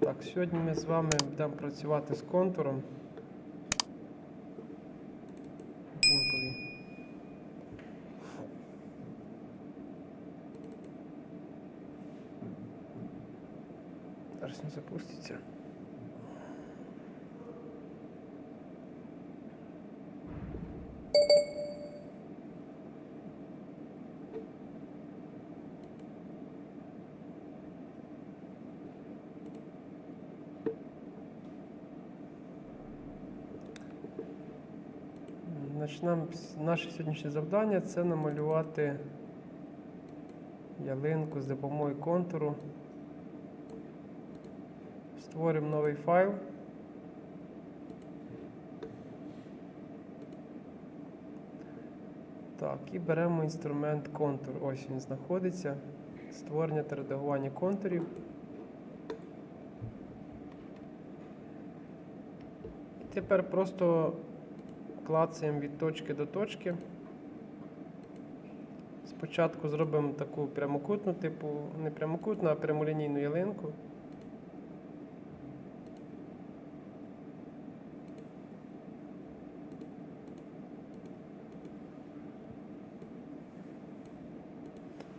Так, сьогодні ми з вами будемо працювати з контуром. Зараз не запуститься. Значить, наше сьогоднішнє завдання це намалювати ялинку з допомогою контуру. Створимо новий файл. Так, і беремо інструмент контур. Ось він знаходиться. Створення та редагування контурів. Тепер просто клацаємо від точки до точки. Спочатку зробимо таку прямокутну, типу, не прямокутну, а прямолінійну ялинку.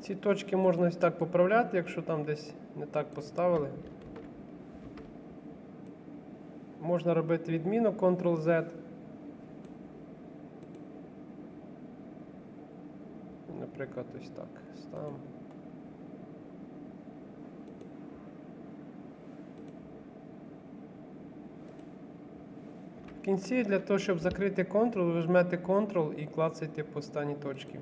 Ці точки можна ось так поправляти, якщо там десь не так поставили. Можна робити відміну Ctrl-Z. Наприклад, ось так. Ставимо. В кінці для того, щоб закрити Ctrl, ви жмете Ctrl і клацаєте по останній точці.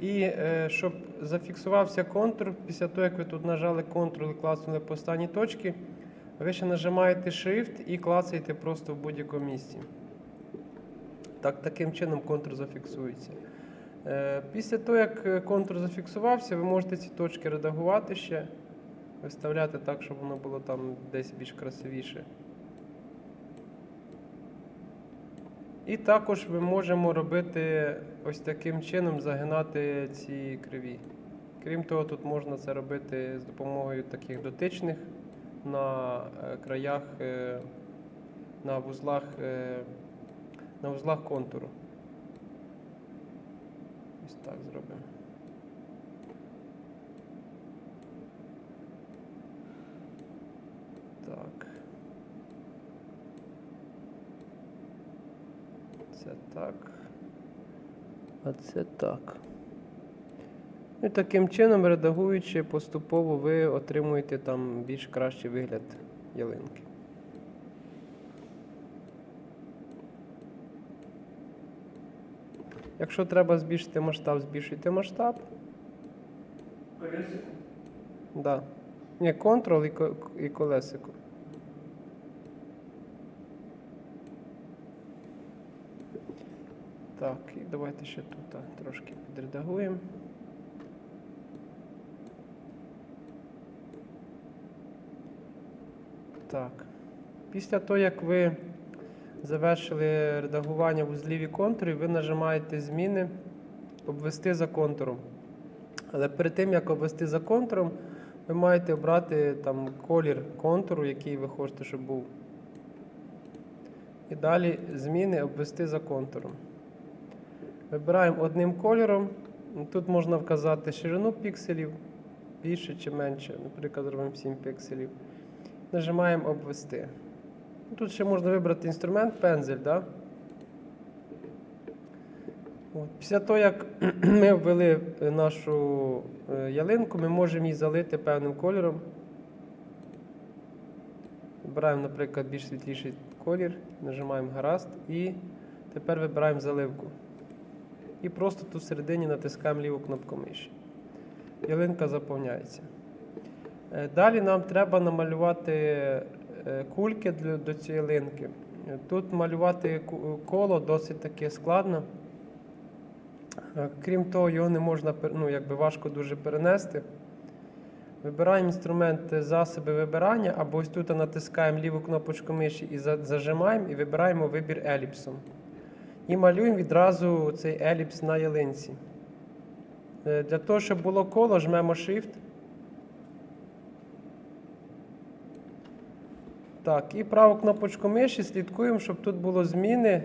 І е, щоб зафіксувався контур, після того, як ви тут нажали Ctrl і клацнули по останній точці, ви ще нажимаєте Shift і клацаєте просто в будь-якому місці. Так, таким чином контур зафіксується. Е, Після того, як е, контур зафіксувався, ви можете ці точки редагувати ще, виставляти так, щоб воно було там десь більш красивіше. І також ми можемо робити ось таким чином загинати ці криві. Крім того, тут можна це робити з допомогою таких дотичних на е, краях, на вузлах, на вузлах контуру. Ось так зробимо. Так. Це так. А це так. І таким чином, редагуючи, поступово ви отримуєте там більш кращий вигляд ялинки. Якщо треба збільшити масштаб, збільшуйте масштаб. Да. Ні, Ctrl і, колесико. Так, і давайте ще тут трошки підредагуємо. Так. Після того, як ви завершили редагування вузлів і контурів, ви нажимаєте зміни, обвести за контуром. Але перед тим, як обвести за контуром, ви маєте обрати там колір контуру, який ви хочете, щоб був. І далі зміни обвести за контуром. Вибираємо одним кольором. Тут можна вказати ширину пікселів, більше чи менше. Наприклад, зробимо 7 пікселів. Нажимаємо обвести. Тут ще можна вибрати інструмент пензель. Да? От. Після того, як ми обвели е, нашу е, ялинку, ми можемо її залити певним кольором. Вибираємо, наприклад, більш світліший колір, нажимаємо гаразд і тепер вибираємо заливку. І просто тут всередині натискаємо ліву кнопку миші. Ялинка заповняється. Е, Далі нам треба намалювати кульки до цієї ялинки. Е, Тут малювати коло досить таки складно. Е, Крім того, його не можна ну, якби важко дуже перенести. Вибираємо інструмент е, засоби вибирання, або ось тут натискаємо ліву кнопочку миші і зажимаємо, і вибираємо вибір еліпсом. І малюємо відразу цей еліпс на ялинці. Е, Для того, щоб було коло, жмемо Shift. Так, і праву кнопочку миші слідкуємо, щоб тут було зміни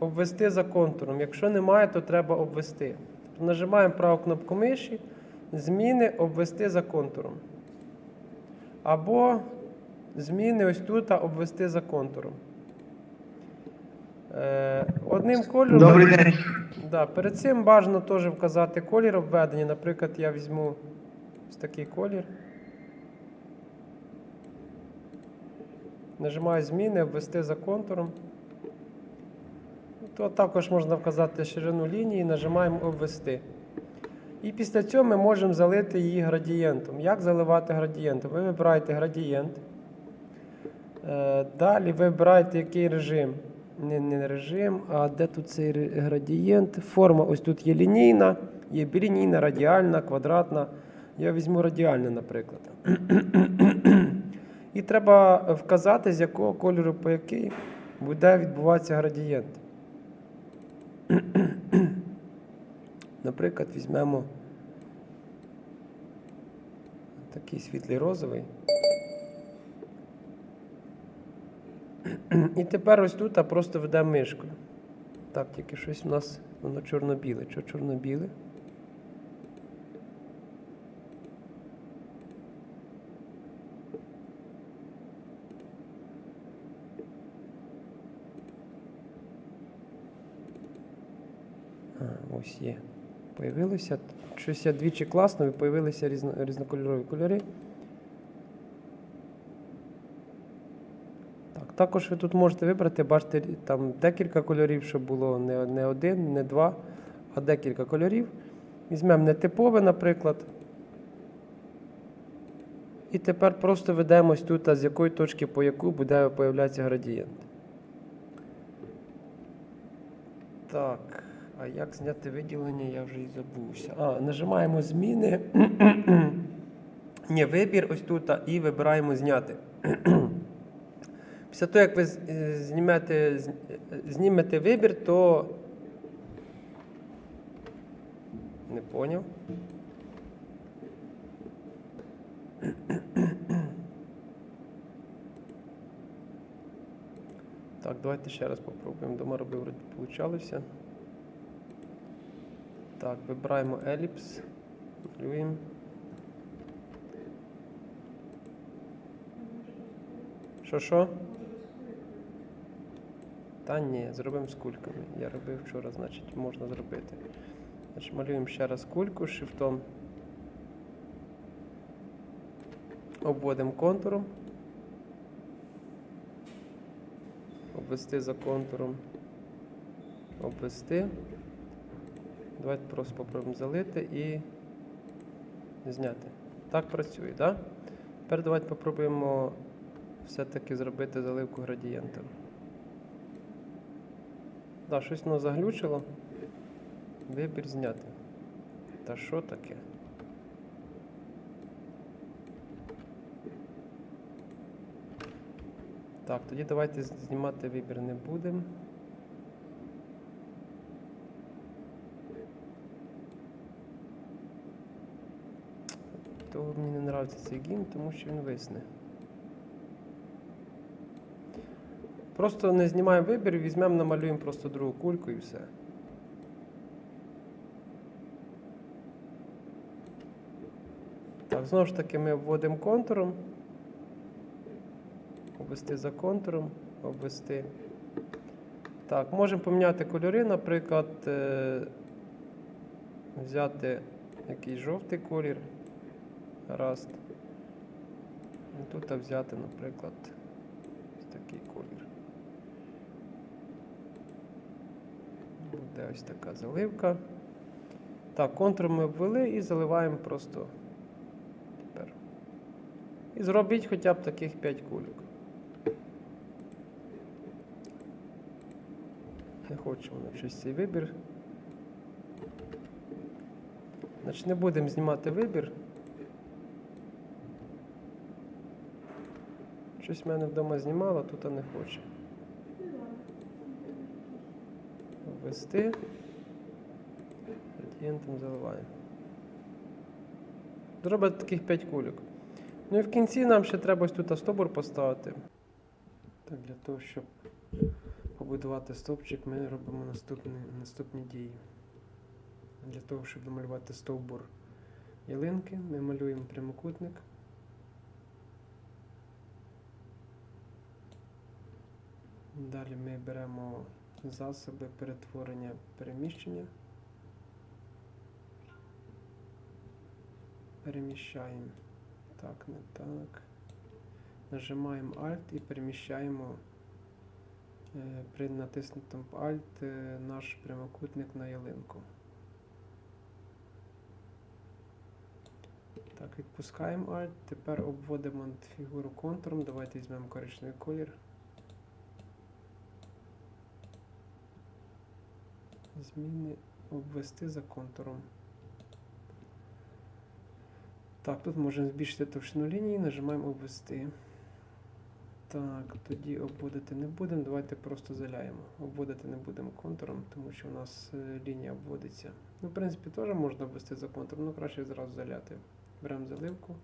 обвести за контуром. Якщо немає, то треба обвести. Тобто нажимаємо праву кнопку миші, зміни обвести за контуром. Або зміни ось тут обвести за контуром. Е, одним кольором. Добрий день. Да, перед цим бажано теж вказати колір обведення. Наприклад, я візьму ось такий колір. Нажимаю зміни, обвести за контуром. То також можна вказати ширину лінії, нажимаємо обвести. І після цього ми можемо залити її градієнтом. Як заливати градієнтом? Ви вибираєте градієнт. Е, Далі вибираєте який режим. Не, не режим, а де тут цей градієнт? Форма ось тут є лінійна, є білінійна, радіальна, квадратна. Я візьму радіальну, наприклад. І треба вказати, з якого кольору по який буде відбуватися градієнт. Наприклад, візьмемо такий світлий розовий. І тепер ось тут а просто ведемо мишкою. Так, тільки щось у нас воно чорно-біле. Що чорно-біле? А, ось є. Появилося. Щось я двічі класно, і появилися різно, різнокольорові кольори. Так, також ви тут можете вибрати, бачите, там декілька кольорів, щоб було не, не один, не два, а декілька кольорів. Візьмемо нетипове, наприклад. І тепер просто ведемось тут, а з якої точки по яку буде появлятися градієнт. Так, а як зняти виділення, я вже і забувся. А, нажимаємо зміни. Ні, вибір ось тут і вибираємо зняти. Після того, як ви е, знімете, е, знімете вибір, то. Не поняв. Так, давайте ще раз попробуємо. Дома робив, вроді получалося. Так, вибираємо еліпс. Малюємо. Що що? Та ні, зробимо з кульками. Я робив вчора, значить можна зробити. Значить, малюємо ще раз кульку шифтом. Обводимо контуром. Обвести за контуром. Обвести. Давайте просто попробуємо залити і зняти. Так працює, так? Тепер давайте попробуємо все-таки зробити заливку градієнтом. Так, щось воно заглючило. Вибір зняти. Та що таке? Так, тоді давайте знімати вибір не будемо. Того мені не подобається цей гімн, тому що він висне. Просто не знімаємо вибір, візьмемо, намалюємо просто другу кульку і все. Так, знову ж таки ми обводимо контуром. Обвести за контуром, обвести. Так, можемо поміняти кольори, наприклад, е, взяти якийсь жовтий колір. Гаразд. І тут взяти, наприклад, ось такий колір. Буде ось така заливка. Так, контур ми обвели і заливаємо просто тепер. І зробіть хоча б таких 5 кульок. Не хочемо на щось цей вибір. Значить, не будемо знімати вибір. Щось в мене вдома знімало, тут не хоче. Ввести. Градієнтом заливаємо. Зробити таких 5 кульок. Ну і в кінці нам ще треба ось тут стовбур поставити. Так, для того, щоб побудувати стовпчик, ми робимо наступні, наступні дії. Для того, щоб намалювати стовбур ялинки, ми малюємо прямокутник. Далі ми беремо засоби перетворення переміщення. Переміщаємо. Так, не так. Нажимаємо Alt і переміщаємо е, при натиснутому Alt е, наш прямокутник на ялинку. Так, відпускаємо Alt. Тепер обводимо фігуру контуром. Давайте візьмемо коричневий колір. Зміни обвести за контуром. Так, тут можемо збільшити товщину лінії, нажимаємо обвести. Так, тоді обводити не будемо. Давайте просто заляємо. Обводити не будемо контуром, тому що у нас е, лінія обводиться. Ну, в принципі, теж можна обвести за контуром, але краще зразу заляти. Беремо заливку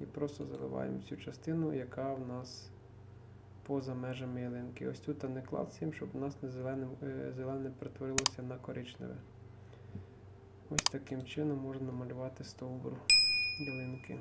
і просто заливаємо цю частину, яка в нас поза межами ялинки. Ось тут не клацаємо, щоб у нас не зелене, зелене перетворилося на коричневе. Ось таким чином можна намалювати стовбур ялинки.